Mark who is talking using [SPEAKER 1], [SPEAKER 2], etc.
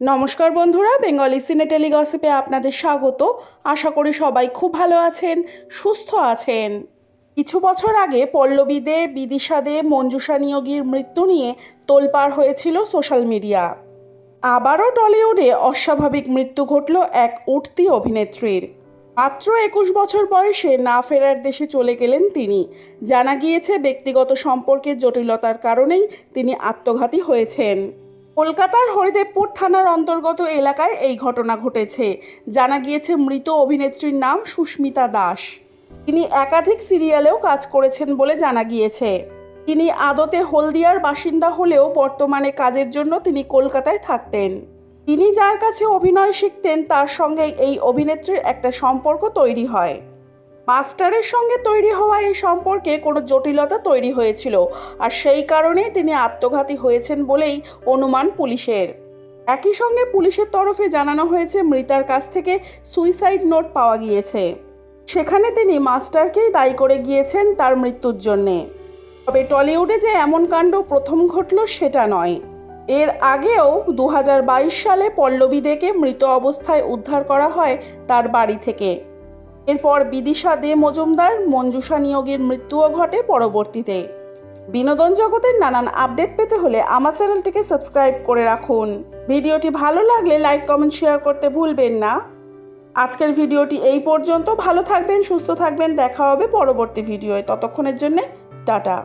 [SPEAKER 1] নমস্কার বন্ধুরা, বেঙ্গলি সিনে টেলিগসিপে আপনাদের স্বাগত। আশা করি সবাই খুব ভালো আছেন, সুস্থ আছেন। কিছু বছর আগে পল্লবী দে বিদিশা দে মঞ্জুষা নিয়োগীর মৃত্যু নিয়ে তোলপাড় হয়েছিল সোশ্যাল মিডিয়া। আবারও টলিউডে অস্বাভাবিক মৃত্যু ঘটল এক উঠতি অভিনেত্রীর। মাত্র একুশ বছর বয়সে না ফেরার দেশে চলে গেলেন তিনি। জানা গিয়েছে, ব্যক্তিগত সম্পর্কের জটিলতার কারণেই তিনি আত্মঘাতী হয়েছেন। কলকাতার হরিদেবপুর থানার অন্তর্গত এলাকায় এই ঘটনা ঘটেছে। জানা গিয়েছে মৃত অভিনেত্রীর নাম সুস্মিতা দাস। তিনি একাধিক সিরিয়ালেও কাজ করেছেন বলে জানা গিয়েছে। তিনি আদতে হলদিয়ার বাসিন্দা হলেও বর্তমানে কাজের জন্য তিনি কলকাতায় থাকতেন। তিনি যার কাছে অভিনয় শিখতেন, তার সঙ্গে এই অভিনেত্রীর একটা সম্পর্ক তৈরি হয়। মাস্টারের সঙ্গে তৈরি হওয়া এই সম্পর্কে কোনো জটিলতা তৈরি হয়েছিল আর সেই কারণেই তিনি আত্মঘাতী হয়েছেন বলেই অনুমান পুলিশের। একই সঙ্গে পুলিশের তরফে জানানো হয়েছে মৃতার কাছ থেকে সুইসাইড নোট পাওয়া গিয়েছে। সেখানে তিনি মাস্টারকেই দায়ী করে গিয়েছেন তার মৃত্যুর জন্যে। তবে টলিউডে যে এমন কাণ্ড প্রথম ঘটল সেটা নয়। এর আগেও দু হাজার বাইশ সালে পল্লবী দেকে মৃত অবস্থায় উদ্ধার করা হয় তার বাড়ি থেকে। এরপর বিদিশা দে মজুমদার মঞ্জুষা নিয়োগের মৃত্যুও ঘটে পরবর্তীতে। বিনোদন জগতের নানান আপডেট পেতে হলে আমার চ্যানেলটিকে সাবস্ক্রাইব করে রাখুন। ভিডিওটি ভালো লাগলে লাইক, কমেন্ট, শেয়ার করতে ভুলবেন না। আজকের ভিডিওটি এই পর্যন্ত। ভালো থাকবেন, সুস্থ থাকবেন। দেখা হবে পরবর্তী ভিডিওয়। ততক্ষণের জন্যে টাটা।